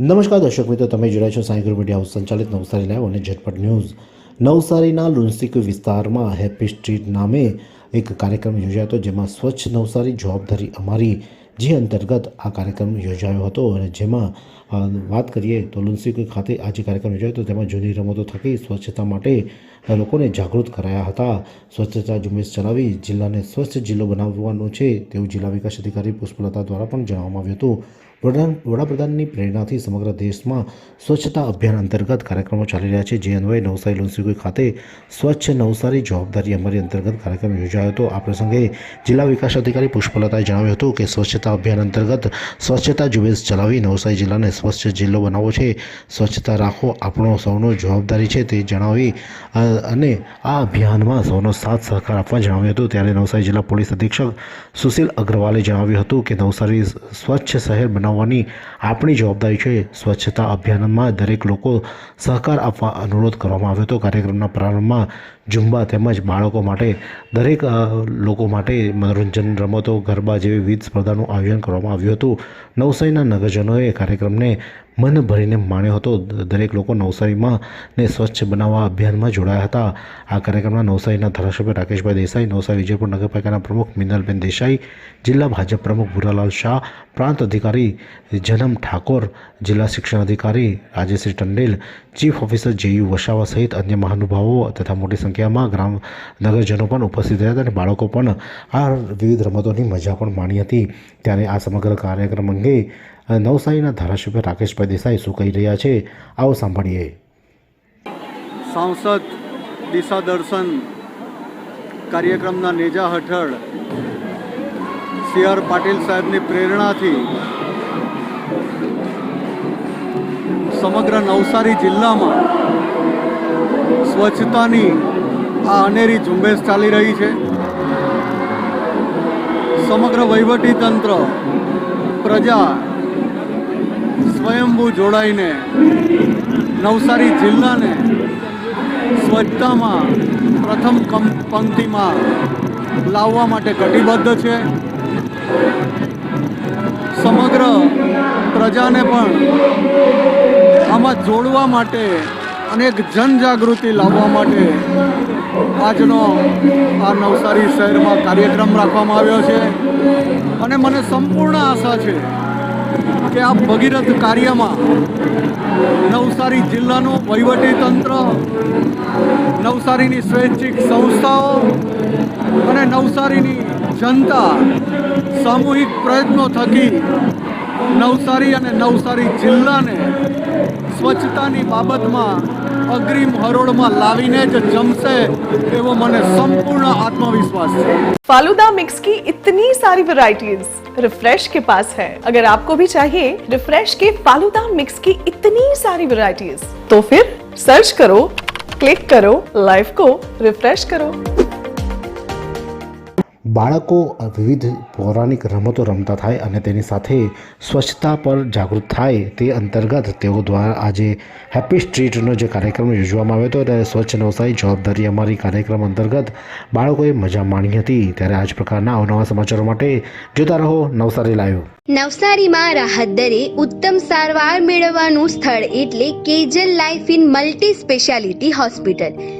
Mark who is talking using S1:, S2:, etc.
S1: નમસ્કાર દર્શક મિત્રો, તમે જોડાયા છો સાંઈ મીડિયા હાઉસ સંચાલિત નવસારી લાઈવ અને ઝટપટ ન્યૂઝ. નવસારીના લુન્સિક વિસ્તારમાં હેપી સ્ટ્રીટ નામે એક કાર્યક્રમ યોજાયો હતો, જેમાં સ્વચ્છ નવસારી જવાબદારી અમારી જે અંતર્ગત આ કાર્યક્રમ યોજાયો હતો અને જેમાં વાત કરીએ તો લુન્સિક ખાતે આ જે કાર્યક્રમ યોજાયો હતો, તેમાં જૂની રમતો થકી સ્વચ્છતા માટે લોકોને જાગૃત કરાયા હતા. સ્વચ્છતા ઝુંબેશ ચલાવી જિલ્લાને સ્વચ્છ જિલ્લો બનાવવાનો છે તેવું જિલ્લા વિકાસ અધિકારી પુષ્પલતા દ્વારા પણ જણાવવામાં આવ્યું હતું. વડા વડાપ્રધાનની પ્રેરણાથી સમગ્ર દેશમાં સ્વચ્છતા અભિયાન અંતર્ગત કાર્યક્રમો ચાલી રહ્યા છે. જે અન્વયે નવસારી લુન્સીકુઈ ખાતે સ્વચ્છ નવસારી જવાબદારી અમારી અંતર્ગત કાર્યક્રમ યોજાયો હતો. આ પ્રસંગે જિલ્લા વિકાસ અધિકારી પુષ્પલતાએ જણાવ્યું હતું કે સ્વચ્છતા અભિયાન અંતર્ગત સ્વચ્છતા ઝુંબેશ ચલાવી નવસારી જિલ્લાને સ્વચ્છ જિલ્લો બનાવવો છે. સ્વચ્છતા રાખવો આપણો સૌનો જવાબદારી છે તે જણાવી અને આ અભિયાનમાં સૌનો સાથ સહકાર આપવા જણાવ્યું હતું. ત્યારે નવસારી જિલ્લા પોલીસ અધિક્ષક સુશીલ અગ્રવાલે જણાવ્યું હતું કે નવસારી સ્વચ્છ શહેર બનાવવાની આપણી જવાબદારી છે. સ્વચ્છતા અભિયાનમાં દરેક લોકો સહકાર આપવા અનુરોધ કરવામાં આવ્યો હતો. કાર્યક્રમના પ્રારંભમાં ઝુંબા તેમજ બાળકો માટે દરેક લોકો માટે મનોરંજન રમતો, ગરબા જેવી વિવિધ સ્પર્ધાનું આયોજન કરવામાં આવ્યું હતું. નવસારીના નગરજનોએ કાર્યક્રમને મન ભરીને માણ્યો હતો. દરેક લોકો નવસારીમાં ને સ્વચ્છ બનાવવા અભિયાનમાં જોડાયા હતા. આ કાર્યક્રમમાં નવસારીના ધારાસભ્ય રાકેશભાઈ દેસાઈ, નવસારી વિજયપુર નગરપાલિકાના પ્રમુખ મિનલબેન દેસાઈ, જિલ્લા ભાજપ પ્રમુખ ભૂરાલાલ શાહ, પ્રાંત અધિકારી જનમ ઠાકોર, જિલ્લા શિક્ષણ અધિકારી Rajeshri Tandel, chief officer JU Vasava સહિત અન્ય મહાનુભાવો તથા મોટી સંખ્યામાં ગ્રામ, નગરજનો પણ ઉપસ્થિત રહ્યા હતા અને બાળકો પણ આ વિવિધ રમતોની મજા પણ માણી હતી. ત્યારે આ સમગ્ર કાર્યક્રમ અંગે નવસારીના ધારાસભ્ય રાકેશભાઈ દેસાઈ શું કહી રહ્યા છે? આવો સાંભળીએ.
S2: સાંસદ દિશા દર્શન કાર્યક્રમના નેજા હેઠળ સી આર પાટીલ સાહેબની પ્રેરણાથી સમગ્ર નવસારી જિલ્લામાં સ્વચ્છતાની આ અનેરી ઝુંબેશ ચાલી રહી છે. સમગ્ર વહીવટી તંત્ર પ્રજા સ્વયંભૂ જોડાઈને, નવસારી જિલ્લાને સ્વચ્છતામાં પ્રથમ પંક્તિમાં લાવવા માટે કટિબદ્ધ છે. સમગ્ર પ્રજાને પણ આમાં જોડવા માટે અનેક જનજાગૃતિ લાવવા માટે આજનો આ નવસારી શહેરમાં કાર્યક્રમ રાખવામાં આવ્યો છે. અને મને સંપૂર્ણ આશા છે કે આ ભગીરથ કાર્યમાં નવસારી જિલ્લાનું વહીવટી તંત્ર નવસારીની સ્વૈચ્છિક સંસ્થાઓ અને નવસારીની જનતા સામૂહિક પ્રયત્નો થકી નવસારી અને નવસારી જિલ્લાને સ્વચ્છતાની બાબતમાં અગ્રિમ હરોળમાં લાવીને જ જમશે એવો મને સંપૂર્ણ આત્મવિશ્વાસ છે
S3: फालूदा मिक्स की इतनी सारी वैरायटीज रिफ्रेश के पास है अगर आपको भी चाहिए रिफ्रेश के फालूदा मिक्स की इतनी सारी वैरायटीज तो फिर सर्च करो क्लिक करो लाइफ को रिफ्रेश करो
S1: બાળકો વિવિધ પૌરાણિક રમતો રમતા થાય અને તેની સાથે સ્વચ્છતા પર જાગૃત થાય તે અંતર્ગત તેઓ દ્વારા આજે હેપી સ્ટ્રીટનો જે કાર્યક્રમ યોજવામાં આવ્યો હતો ત્યારે સ્વચ્છ નવસારી જવાબદારી અમારી કાર્યક્રમ અંતર્ગત બાળકોએ મજા માણી હતી. ત્યારે આ જ પ્રકારના અવનવા સમાચારો માટે જોતા રહો નવસારી લાઈવ.
S4: નવસારીમાં રાહત દરે ઉત્તમ સારવાર મેળવવાનું સ્થળ એટલે Kejal life in multi speciality hospital.